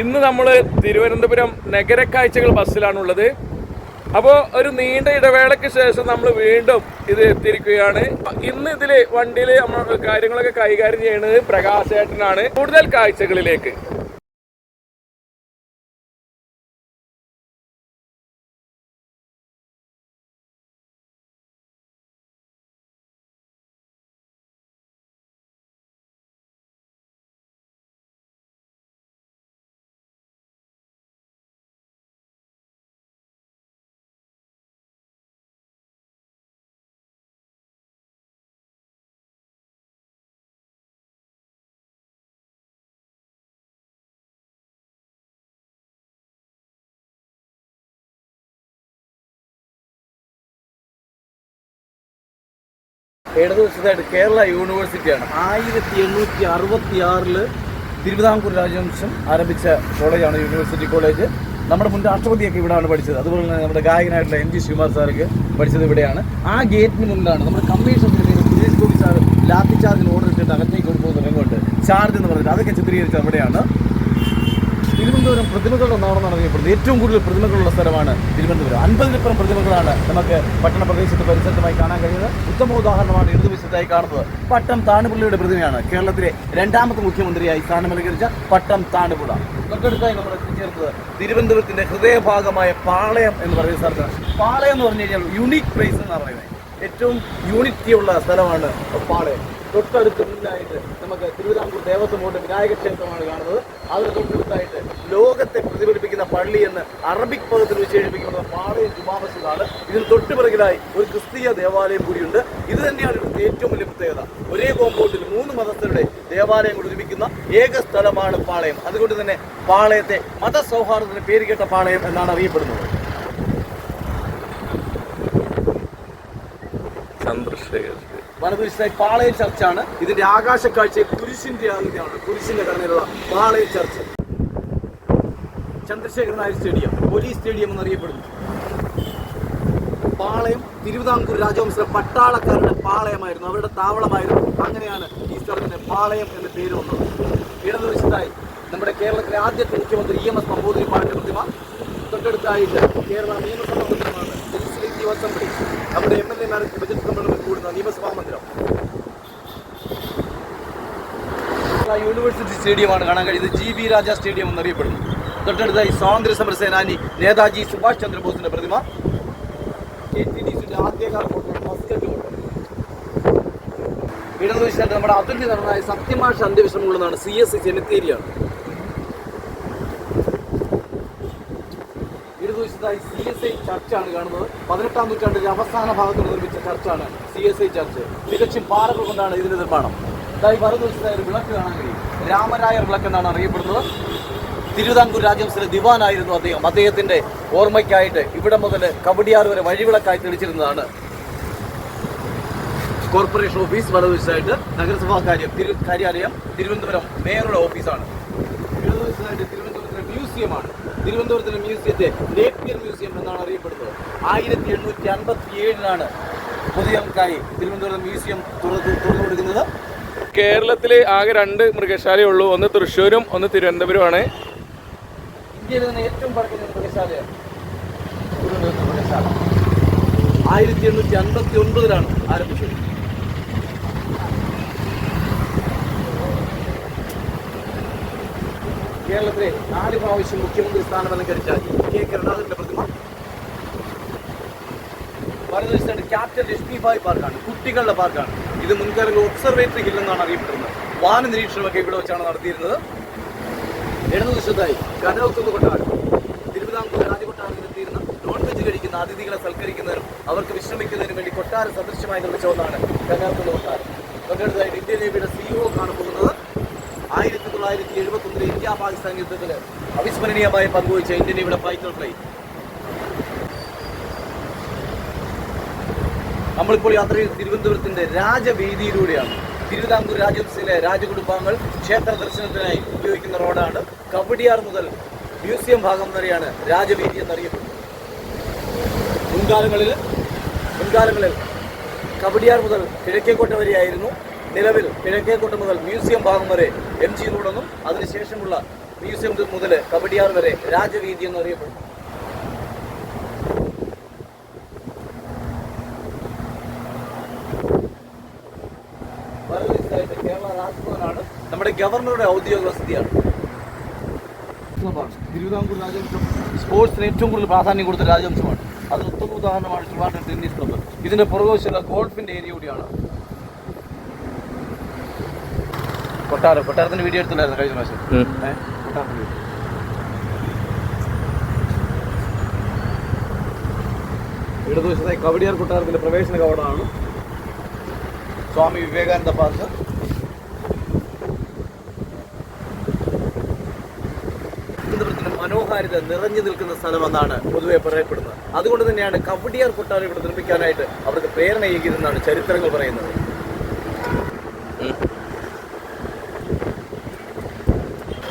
ഇന്ന് നമ്മൾ തിരുവനന്തപുരം നഗരക്കാഴ്ചകൾ ബസ്സിലാണുള്ളത്. അപ്പോൾ ഒരു നീണ്ട ഇടവേളയ്ക്ക് ശേഷം നമ്മൾ വീണ്ടും ഇത് എത്തിയിരിക്കുകയാണ്. ഇന്ന് ഇതിൽ വണ്ടിയിൽ നമ്മൾ കാര്യങ്ങളൊക്കെ കൈകാര്യം ചെയ്യുന്നത് പ്രകാശേട്ടനാണ്. കൂടുതൽ കാഴ്ചകളിലേക്ക്. ഇടത് വശത്തായിട്ട് കേരള യൂണിവേഴ്സിറ്റിയാണ്. ആയിരത്തി എണ്ണൂറ്റി അറുപത്തി ആറിൽ തിരുവിതാംകൂർ രാജവംശം ആരംഭിച്ച കോളേജാണ് യൂണിവേഴ്സിറ്റി കോളേജ്. നമ്മുടെ മുൻ രാഷ്ട്രപതിയൊക്കെ ഇവിടെയാണ് പഠിച്ചത്. അതുപോലെ തന്നെ നമ്മുടെ ഗായകനായിട്ടുള്ള എം ജി ശിവകുമാർ സാർക്ക് പഠിച്ചത് ഇവിടെയാണ്. ആ ഗേറ്റിന് മുന്നിലാണ് നമ്മുടെ കമ്മീഷൻ സുരേഷ് ഗോപി സാർ ലാത്തി ചാർജിന് ഓർഡർ ഇട്ടിട്ട് അകത്തേക്ക് കൊണ്ടുപോകുന്ന രംഗമുണ്ട് ചാർജ് എന്ന് പറഞ്ഞിട്ട് അതൊക്കെ ചിത്രീകരിച്ചത് അവിടെയാണ്. തിരുവനന്തപുരം പ്രതിമകളുടെ ഒന്നാണെന്നാണ് അറിയപ്പെടുന്നത്. ഏറ്റവും കൂടുതൽ പ്രതിമകളുള്ള സ്ഥലമാണ് തിരുവനന്തപുരം. അൻപതിനപ്പുറം പ്രതിമകളാണ് നമുക്ക് പട്ടണ പ്രദേശത്ത് പരിസരത്തുമായി കാണാൻ കഴിയുന്നത്. ഉത്തമ ഉദാഹരണമാണ് ഇടതുവശത്തായി കാണുന്നത്. പട്ടം താണുപിള്ളയുടെ പ്രതിമയാണ് കേരളത്തിലെ രണ്ടാമത്തെ മുഖ്യമന്ത്രിയായി സ്ഥാനമലങ്കരിച്ച പട്ടം താണുപിള്ള. തൊട്ടടുത്തായി നമ്മൾ എത്തിച്ചേർത്തത് തിരുവനന്തപുരത്തിന്റെ ഹൃദയഭാഗമായ പാളയം എന്ന് പറയുന്ന സ്ഥലത്താണ്. പാളയം എന്ന് പറഞ്ഞു കഴിഞ്ഞാൽ യുണീക് പ്ലേസ് എന്ന് പറയുന്നത്. ഏറ്റവും യൂണിറ്റി ഉള്ള സ്ഥലമാണ് പാളയം. തൊട്ടടുത്ത് മുന്നായിട്ട് നമുക്ക് തിരുവിതാംകൂർ ദേവസ്വം ബോർഡ് വിനായക ക്ഷേത്രമാണ് കാണുന്നത്. അതിന് തൊട്ടടുത്തായിട്ട് ലോകത്തെ പ്രതിഫലിപ്പിക്കുന്ന പള്ളി എന്ന് അറബിക് പദത്തിൽ വിശേഷിപ്പിക്കുന്ന പാളയം ജുമാ മസ്ജിദാണ് ഇതിന് തൊട്ടുപിറകിലായി ഒരു ക്രിസ്തീയ ദേവാലയം കൂടിയുണ്ട്. ഇത് തന്നെയാണ് ഇവിടുത്തെ ഏറ്റവും വലിയ പ്രത്യേകത. ഒരേ കോമ്പൗണ്ടിൽ മൂന്ന് മതസ്ഥരുടെ ദേവാലയങ്ങൾ ഒരുമിക്കുന്ന ഏക സ്ഥലമാണ് പാളയം. അതുകൊണ്ട് തന്നെ പാളയത്തെ മതസൗഹാർദ്ദത്തിന് പേര് കേട്ട പാളയം എന്നാണ് അറിയപ്പെടുന്നത്. ചന്ദ്രശേഖർ വലതുവശത്തായി പാളയം ചർച്ചാണ്. ഇതിന്റെ ആകാശ കാഴ്ച കുരിശിന്റെ ആകൃതിയാണ് കുരിശിന്റെ ഘടനയിലുള്ള Palayam church. Chandrasekharan Nair stadium police stadium എന്നറിയപ്പെടുന്നു. പാളയം തിരുവിതാംകൂർ രാജവംശ പട്ടാളക്കാരുടെ പാളയമായിരുന്നു. അവരുടെ താവളമായിരുന്നു. അങ്ങനെയാണ് ഈ സ്ഥലത്തിന് പാളയം എന്ന പേര് വന്നത്. ഇടതുവശത്തായി നമ്മുടെ കേരളത്തിലെ ആദ്യത്തെ മുഖ്യമന്ത്രി ഇ എം എസ് നമ്പൂതിരിപ്പാടിന്റെ പ്രതിമ. തൊട്ടടുത്തായിട്ട് കേരള നിയമസഭാ മന്ദിരമാണ് ലെജിസ്ലേറ്റീവ് അസംബ്ലി നമ്മുടെ എം എൽ എമാർക്ക് ബജറ്റ് സമ്മേളനം കൂടുന്ന നിയമസഭാ മന്ദിരം. യൂണിവേഴ്സിറ്റി സ്റ്റേഡിയമാണ് കാണാൻ കഴിയുന്നത്. ജി ബി രാജ സ്റ്റേഡിയം എന്നറിയപ്പെടുന്നു. തൊട്ടടുത്തായി സ്വാതന്ത്ര്യ സമര സേനാനി നേതാജി സുഭാഷ് ചന്ദ്രബോസിന്റെ പ്രതിമ. കെ ടി ഡി സിയുടെ ആദ്യകാല മസ്കറ്റ് ഫോട്ടോ നമ്മുടെ അതുല്യ നടനായ സത്യമാഷ അന്ത്യവിശ്രമമുള്ളതാണ് സി എസ് സി സെമിത്തേരിയാണ് ഇടതുവശത്തായി സി എസ് ഐ ചർച്ചാണ് കാണുന്നത്. പതിനെട്ടാം നൂറ്റാണ്ടിന്റെ അവസാന ഭാഗത്ത് നിർമ്മിച്ച ചർച്ചാണ് സി എസ് ഐ ചർച്ച്. തികച്ചും പാറകൾ കൊണ്ടാണ് ഇതിന്റെ നിർമ്മാണം. ഇതായി വലതുവശത്തായി ഒരു വിളക്ക് കാണാൻ കഴിയും. രാമരായർ വിളക്ക് എന്നാണ് അറിയപ്പെടുന്നത്. തിരുവിതാംകൂർ രാജവംശത്തിലെ ദിവാനായിരുന്നു അദ്ദേഹം. അദ്ദേഹത്തിന്റെ ഓർമ്മയ്ക്കായിട്ട് ഇവിടെ മുതൽ കവടിയാർ വരെ വഴിവിളക്കായി തെളിച്ചിരുന്നതാണ്. കോർപ്പറേഷൻ ഓഫീസ് വലതുവശത്തായിട്ട് നഗരസഭാ കാര്യം കാര്യാലയം തിരുവനന്തപുരം മേയറുടെ ഓഫീസാണ്. ഇടതുവശത്തായിട്ട് തിരുവനന്തപുരത്തിലെ മ്യൂസിയമാണ്. തിരുവനന്തപുരത്തിലെ മ്യൂസിയത്തെ നേപ്പിയർ മ്യൂസിയം എന്നാണ് അറിയപ്പെടുന്നത്. ആയിരത്തി എണ്ണൂറ്റി അൻപത്തി ഏഴിലാണ് പൊതുജനങ്ങൾക്കായി തിരുവനന്തപുരം മ്യൂസിയം തുറന്നു തുറന്നു കൊടുക്കുന്നത് കേരളത്തിൽ ആകെ രണ്ട് മൃഗശാലയുള്ളൂ. ഒന്ന് തൃശ്ശൂരും ഒന്ന് തിരുവനന്തപുരമാണ് ഇന്ത്യയിൽ നിന്ന് ഏറ്റവും പഴക്കുന്ന മൃഗശാലയാണ് തിരുവനന്തപുരത്തെ മൃഗശാല. ആയിരത്തി എണ്ണൂറ്റി അൻപത്തി ഒൻപതിലാണ് ആരംഭിച്ചത്. കേരളത്തിലെ നാല് പ്രാവശ്യം മുഖ്യമന്ത്രി സ്ഥാനം അലങ്കരിച്ച കെ കരുണാകരന്റെ പ്രതിമ. വലതുവശത്തായിട്ട് ക്യാപ്റ്റൻ ലക്ഷ്മിഭായ് പാർക്കാണ് കുട്ടികളുടെ പാർക്കാണ്. ഇത് മുൻകാലങ്ങളിൽ ഒബ്സർവേറ്ററി ഹിൽ എന്നാണ് അറിയപ്പെടുന്നത് വാന നിരീക്ഷണമൊക്കെ ഇവിടെ വെച്ചാണ് നടത്തിയിരുന്നത്. ഇടതുവശത്തായി കനവക്കുന്ന് കൊട്ടാരം. തിരുവിതാംകൂർ രാജകൊട്ടാരത്തിലെത്തിയിരുന്ന നോൺ വെജ് കഴിക്കുന്ന അതിഥികളെ സൽക്കരിക്കുന്നതിനും അവർക്ക് വിശ്രമിക്കുന്നതിനും വേണ്ടി കൊട്ടാര സദൃശ്യമായി നിർമ്മിച്ച ഒന്നാണ് കനവക്കുന്ന് കൊട്ടാരം. ഇന്ത്യൻ നേവിയുടെ സിഇഒ കാണപ്പെടുന്നത് ആയിരത്തി തൊള്ളായിരത്തി എഴുപത്തി ഒന്നിലെ ഇന്ത്യ പാകിസ്ഥാൻ യുദ്ധത്തിൽ അവിസ്മരണീയമായി പങ്കുവച്ച ഇന്ത്യൻ ഇവിടെ ഫ്ലൈറ്റ് നമ്മളിപ്പോൾ യാത്ര തിരുവനന്തപുരത്തിന്റെ രാജവേദിയിലൂടെയാണ് തിരുവിതാംകൂർ രാജവംശയിലെ രാജകുടുംബാംഗങ്ങൾ ക്ഷേത്ര ദർശനത്തിനായി ഉപയോഗിക്കുന്ന റോഡാണ്. കവടിയാർ മുതൽ മ്യൂസിയം ഭാഗം വരെയാണ് രാജവേദി എന്നറിയപ്പെടുന്നത്. മുൻകാലങ്ങളിൽ മുൻകാലങ്ങളിൽ കവടിയാർ മുതൽ കിഴക്കേക്കോട്ട വരെയായിരുന്നു നിലവിൽ കിഴക്കേക്കോട്ട മുതൽ മ്യൂസിയം ഭാഗം വരെ എം ജി റോഡെന്നും അതിനുശേഷമുള്ള മ്യൂസിയം മുതൽ കബഡിയാർ വരെ രാജവീതി എന്നറിയപ്പെടുന്നു. അറിയപ്പെടുന്നു കേരള രാജ്ഭവനാണ്. നമ്മുടെ ഗവർണറുടെ ഔദ്യോഗിക വസതിയാണ്. തിരുവിതാംകൂർ രാജവംശം. സ്പോർട്സിന് ഏറ്റവും കൂടുതൽ പ്രാധാന്യം കൊടുത്ത രാജവംശമാണ്. അത് ഉത്തമ ഉദാഹരണമാണ് ട്രിവാൻഡ്രം ടെന്നീസ് ക്ലബ്ബ്. ഇതിന്റെ പുറകുവശമുള്ള ഗോൾഫിന്റെ ഏരിയ കൂടിയാണ്. കൊട്ടാരം കൊട്ടാരത്തിന്റെ വീഡിയോ എടുത്തില്ലായിരുന്നു കഴിഞ്ഞ പ്രാവശ്യം? കൊട്ടാരത്തിന്റെ വീഡിയോ. ഇടതുവശത്തായി കവടിയാർ കൊട്ടാരത്തിന്റെ പ്രവേശന കവാടമാണ്. സ്വാമി വിവേകാനന്ദ പാർക്ക് തിരുവനന്തപുരത്തിന്റെ മനോഹാരിത നിറഞ്ഞു നിൽക്കുന്ന സ്ഥലമെന്നാണ് പൊതുവെ പറയപ്പെടുന്നത്. അതുകൊണ്ട് തന്നെയാണ് കവടിയാർ കൊട്ടാരം ഇവിടെ നിർമ്മിക്കാനായിട്ട് അവർക്ക് പ്രേരണയേകിയതെന്നാണ് ചരിത്രങ്ങൾ പറയുന്നത്.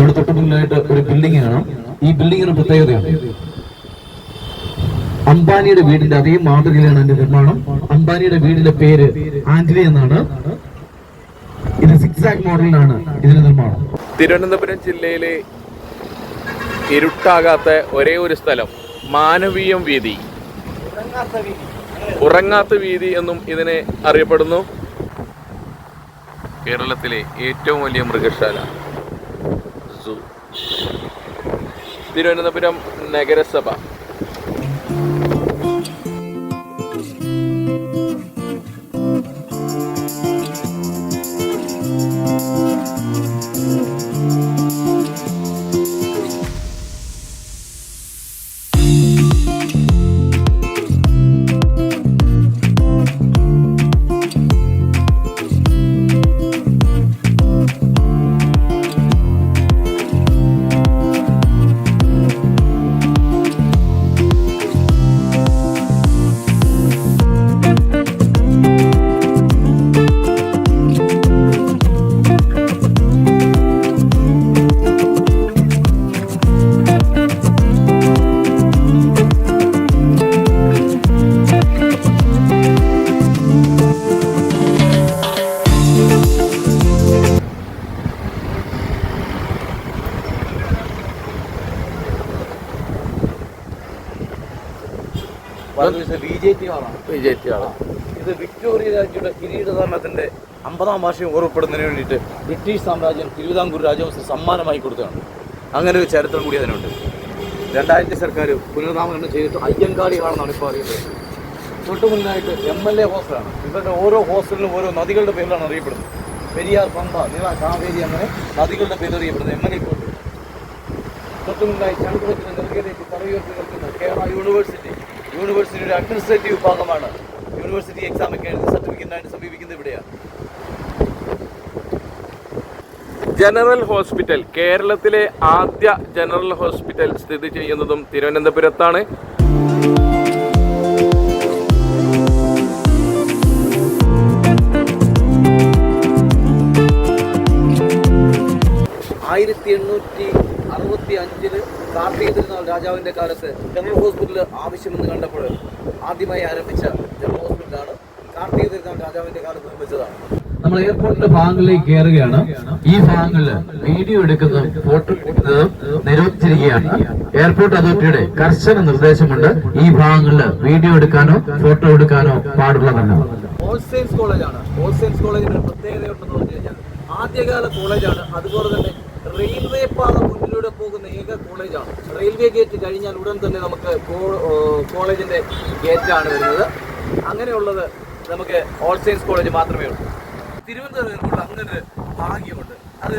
ഇവിടെ തൊട്ടുമില്ലായിട്ട് ഒരു ബിൽഡിംഗ് കാണാം ഈ ബിൽഡിങ്ങിന് പ്രത്യേകതയാണ്. അംബാനിയുടെ വീടിന്റെ അതേ മാതൃകയിലാണ് അതിന്റെ നിർമ്മാണം. അംബാനിയുടെ വീടിന്റെ പേര് ആന്റണി എന്നാണ്. ഇത് സിക്സാക് മോഡലിലാണ് ഇതിന്റെ നിർമ്മാണം. തിരുവനന്തപുരം ജില്ലയിലെ ഇരുട്ടാകാത്ത ഒരേ ഒരു സ്ഥലം മാനവീയം വീതി. ഉറങ്ങാത്ത വീതി എന്നും ഇതിനെ അറിയപ്പെടുന്നു. കേരളത്തിലെ ഏറ്റവും വലിയ മൃഗശാല. തിരുവനന്തപുരം നഗരസഭ. ബി ജെ ടി ഹാളാണ് വിജയിച്ചാണ് ഇത് വിക്ടോറിയ രാജ്യയുടെ കിരീടധാരണത്തിന്റെ അമ്പതാം വാർഷികം ഓർമ്മപ്പെടുന്നതിന് വേണ്ടിയിട്ട് ബ്രിട്ടീഷ് സാമ്രാജ്യം തിരുവിതാംകൂർ രാജവംശം സമ്മാനമായി കൊടുത്തതാണ്. അങ്ങനെ ഒരു ചരിത്രം കൂടി അതിനുണ്ട്. രണ്ടായിരത്തി സർക്കാർ പുനർനാമകരണം ചെയ്തിട്ട് അയ്യങ്കാളി ഹാളെന്നാണ് ഇപ്പോൾ അറിയപ്പെടുന്നത് തൊട്ട് മുന്നായിട്ട് എം എൽ എ ഹോസ്റ്റലാണ്. ഇവരുടെ ഓരോ ഹോസ്റ്റലിനും ഓരോ നദികളുടെ പേരിലാണ് അറിയപ്പെടുന്നത്. പെരിയാർ പമ്പ നില കാവേരി അങ്ങനെ നദികളുടെ പേരിൽ അറിയപ്പെടുന്നത് എം എൽ എ കോട്ട് തൊട്ട് മുന്നായി ചങ്കുവത്തിന് നെറുകയിലേക്ക് തറയുയർത്തി കേരള യൂണിവേഴ്സിറ്റി യൂണിവേഴ്സിറ്റിയുടെ അഡ്മിനിസ്ട്രേറ്റീവ് വിഭാഗമാണ്. യൂണിവേഴ്സിറ്റി എക്സാം ഒക്കെ എഴുതി സർട്ടിഫിക്കറ്റിനായിട്ട് സമീപിക്കുന്നത് ഇവിടെയാണ് ജനറൽ ഹോസ്പിറ്റൽ കേരളത്തിലെ ആദ്യ ജനറൽ ഹോസ്പിറ്റൽ സ്ഥിതി ചെയ്യുന്നതും തിരുവനന്തപുരത്താണ്. ആയിരത്തി എണ്ണൂറ്റി അറുപത്തി അഞ്ചിൽ കാർത്തിക തിരുനാൾ രാജാവിന്റെ കാലത്ത് ജനറൽ ഹോസ്പിറ്റൽ ആവശ്യമെന്ന് കണ്ടപ്പോൾ ആദ്യമായി ആരംഭിച്ച ജനറൽ ഹോസ്പിറ്റലാണ് കാർത്തിക തിരുനാൾ രാജാവിന്റെ കാലത്ത് നിർമ്മിച്ചതാണ്. നമ്മൾ എയർപോർട്ടിന്റെ ഭാഗങ്ങളിലേക്ക് കയറുകയാണ്. ഈ ഭാഗങ്ങളിൽ വീഡിയോ എടുക്കുന്ന ഫോട്ടോ എടുക്കുന്നതും നിരോധിച്ചിരിക്കുകയാണ്. എയർപോർട്ട് അതോറിറ്റിയുടെ കർശന നിർദ്ദേശമുണ്ട്. ഈ ഭാഗങ്ങളിൽ വീഡിയോ എടുക്കാനോ ഫോട്ടോ എടുക്കാനോ പാടുള്ളതല്ല. ഓൾ സയൻസ് കോളേജാണ് ഓൾ സയൻസ് കോളേജിന്റെ പ്രത്യേകത ഉണ്ടെന്ന് പറഞ്ഞു കഴിഞ്ഞാൽ ആദ്യകാല കോളേജാണ്. അതുപോലെ തന്നെ റെയിൽവേ പാത പോകുന്ന ഏക കോളേജാണ്. റെയിൽവേ ഗേറ്റ് കഴിഞ്ഞാൽ ഉടൻ തന്നെ നമുക്ക് കോളേജിന്റെ ഗേറ്റാണ് വരുന്നത്. അങ്ങനെയുള്ളത് നമുക്ക് ഓൾ സയൻസ് കോളേജ് മാത്രമേ ഉള്ളൂ. തിരുവനന്തപുരത്തിനുള്ള അങ്ങനൊരു ഭാഗ്യമുണ്ട്. അത്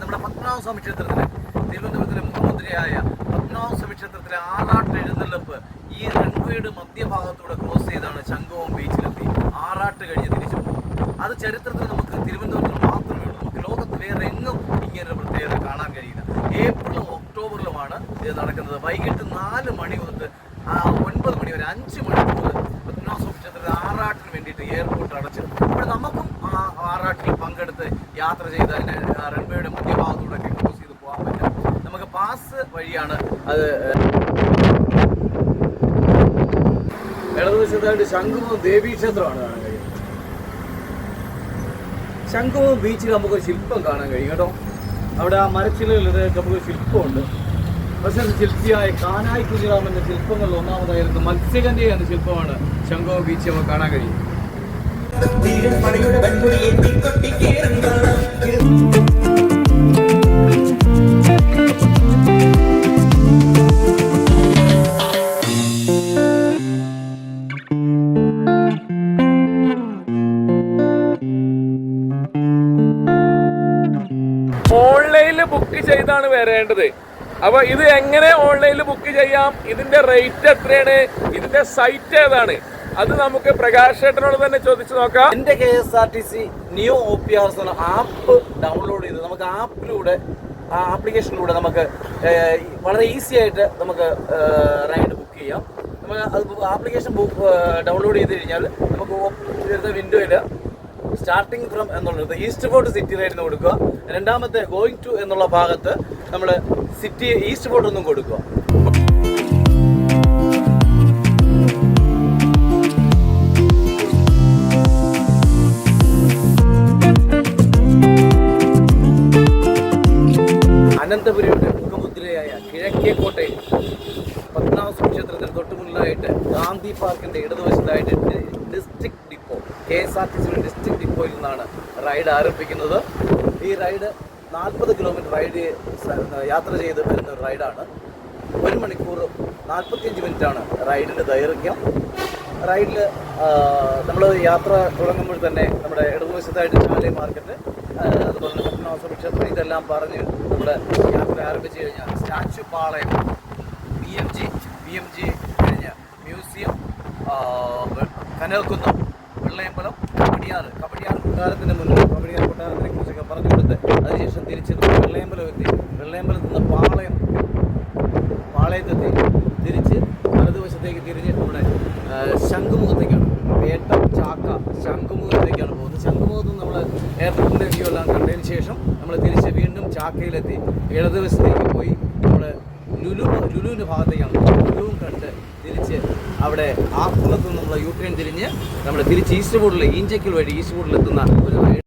നമ്മുടെ പത്മനാഭ സ്വാമി ക്ഷേത്രത്തിലെ തിരുവനന്തപുരത്തിലെ മുഖ്യമന്ത്രിയായ പത്മനാഭ സ്വാമി ക്ഷേത്രത്തിലെ ആറാട്ട് എഴുന്നള്ളിപ്പ് ഈ റൺവേയുടെ മധ്യഭാഗത്തൂടെ ക്രോസ് ചെയ്താണ് ശംഖവും ബീച്ചിലെത്തി. ആറാട്ട് കഴിഞ്ഞ് തിരിച്ചു അത് ചരിത്രത്തിൽ നമുക്ക് തിരുവനന്തപുരത്ത് മാത്രമേ ഉള്ളൂ. നമുക്ക് ലോകത്ത് വേറെ എങ്ങും ഇങ്ങനെ പ്രത്യേകത കാണാൻ കഴിയില്ല. ഏപ്രിലും ഒക്ടോബറിലുമാണ് ഇത് നടക്കുന്നത്. വൈകിട്ട് നാല് മണി മുതൽ ആ, ഒൻപത് മണി വരെ അഞ്ച് മണിക്കൂർ പത്മനാഭസ്വാമി ക്ഷേത്രത്തിൽ ആറാട്ടിന് വേണ്ടിയിട്ട് എയർപോർട്ട് അടച്ച് അപ്പോൾ നമുക്കും ആ ആറാട്ടിൽ പങ്കെടുത്ത് യാത്ര ചെയ്ത് അതിനെ റൺവേയുടെ മധ്യഭാഗത്തൂടെ ഒക്കെ ക്രോസ് ചെയ്ത് പോകാൻ പറ്റും. നമുക്ക് പാസ് വഴിയാണ് അത് ഇടതുവശത്തായിട്ട് ശംഖുമുഖം ദേവീ ക്ഷേത്രമാണ് കാണാൻ കഴിയുന്നത്. ശംഖുമുഖം ബീച്ചിൽ നമുക്കൊരു ശില്പം കാണാൻ കഴിയും കേട്ടോ? അവിടെ ആ മരച്ചിലകളിൽ നമുക്ക് ശില്പമുണ്ട്. പക്ഷേ അത് ശില്പിയായ കാനായി കുഞ്ഞിറാമന്റെ ശില്പങ്ങളിൽ ഒന്നാമതായിരുന്നു മത്സ്യകന്യ എന്ന ശില്പമാണ് ശംഖോ ബീച്ച് നമുക്ക് കാണാൻ കഴിയും. ഓൺലൈനിൽ ബുക്ക് ചെയ്താണ് വരേണ്ടത് അപ്പൊ ഇത് എങ്ങനെ ഓൺലൈനിൽ ബുക്ക് ചെയ്യാം? ഇതിന്റെ റേറ്റ് എത്രയാണ്? ഇതിന്റെ സൈറ്റ് ഏതാണ്? അത് നമുക്ക് പ്രകാശ് ഏട്ടനോട് തന്നെ ചോദിച്ചു നോക്കാം. എന്റെ K S R T C new O P R എന്ന ആപ്പ് ഡൗൺലോഡ് ചെയ്ത് നമുക്ക് ആപ്പിലൂടെ ആ ആപ്ലിക്കേഷനിലൂടെ നമുക്ക് വളരെ ഈസി ആയിട്ട് നമുക്ക് റൈഡ് ബുക്ക് ചെയ്യാം. നമുക്ക് അത് ആപ്ലിക്കേഷൻ ഡൗൺലോഡ് ചെയ്ത് കഴിഞ്ഞാൽ നമുക്ക് വരുന്ന വിൻഡോയിൽ സ്റ്റാർട്ടിങ് ഫ്രം എന്നുള്ളത് ഈസ്റ്റ് ഫോർട്ട് സിറ്റി റൈഡിന് കൊടുക്കുക. രണ്ടാമത്തെ ഗോയിങ് ടു എന്നുള്ള ഭാഗത്ത് നമ്മൾ സിറ്റി ഈസ്റ്റ് ഫോർട്ട് ഒന്നും കൊടുക്കുക. അനന്തപുരിയുടെ മുഖമുദ്രയായ കിഴക്കേ കിഴക്കേക്കോട്ടയിൽ പത്മനാഭ ക്ഷേത്രത്തിന് തൊട്ടുമുന്നിലായിട്ട് ഗാന്ധി പാർക്കിന്റെ ഇടതുവശത്തായിട്ട് district depot K S R T സിയുടെ ഡിസ്ട്രിക്ട് റൈഡ് ആരംഭിക്കുന്നത്. ഈ റൈഡ് നാൽപ്പത് കിലോമീറ്റർ റൈഡ് യാത്ര ചെയ്ത് വരുന്ന ഒരു റൈഡാണ് ഒരു മണിക്കൂർ നാൽപ്പത്തിയഞ്ച് മിനിറ്റാണ് റൈഡിന്റെ ദൈർഘ്യം. റൈഡിൽ നമ്മൾ യാത്ര തുടങ്ങുമ്പോൾ തന്നെ നമ്മുടെ ഇടതുവശത്തായിട്ട് ചാലി മാർക്കറ്റ് അതുപോലെ പത്മനാഭ ക്ഷേത്രം ഇതെല്ലാം പറഞ്ഞ് നമ്മുടെ യാത്ര ആരംഭിച്ചു കഴിഞ്ഞാൽ statue Palayam B M G B M G കഴിഞ്ഞ് മ്യൂസിയം കനൽക്കുന്നം വെള്ളയമ്പലം കബഡിയാർ കബഡിയാർ കൊട്ടാരത്തിന് മുന്നിൽ കബഡിയാർ കൊട്ടാരത്തിനെ കുറിച്ചൊക്കെ പറഞ്ഞു കൊടുത്ത് അതിനുശേഷം തിരിച്ച് വെള്ളയമ്പലം എത്തി. വെള്ളയമ്പലത്തിൽ നിന്ന് പാളയം പാളയത്തെത്തി. തിരിച്ച് വലതുവശത്തേക്ക് തിരിഞ്ഞ് നമ്മുടെ ശംഖുമുഖത്തേക്കാണ്. വേട്ട ചാക്ക ശംഖുമുഖത്തേക്കാണ് പോകുന്നത്. ശംഖുമുഖത്ത് നമ്മൾ എയർപോർട്ടിന്റെ വ്യൂ എല്ലാം കണ്ടതിന് ശേഷം നമ്മൾ തിരിച്ച് വീണ്ടും ചാക്കയിലെത്തി. ഇടതുവശത്തേക്ക് പോയി നമ്മൾ ലുലു ലുലുവിന്റെ ഭാഗത്തേക്കാണ്. ലുലുവും കണ്ട് തിരിച്ച് അവിടെ ആ കുളത്ത് നമ്മൾ യു ടേൺ തിരിഞ്ഞ് നമ്മൾ തിരിച്ച് ഈസ്റ്റ് ബോർഡിൽ ഈഞ്ചക്കൽ വഴി ഈസ്റ്റ് ബോർഡിൽ എത്തുന്ന ഒരു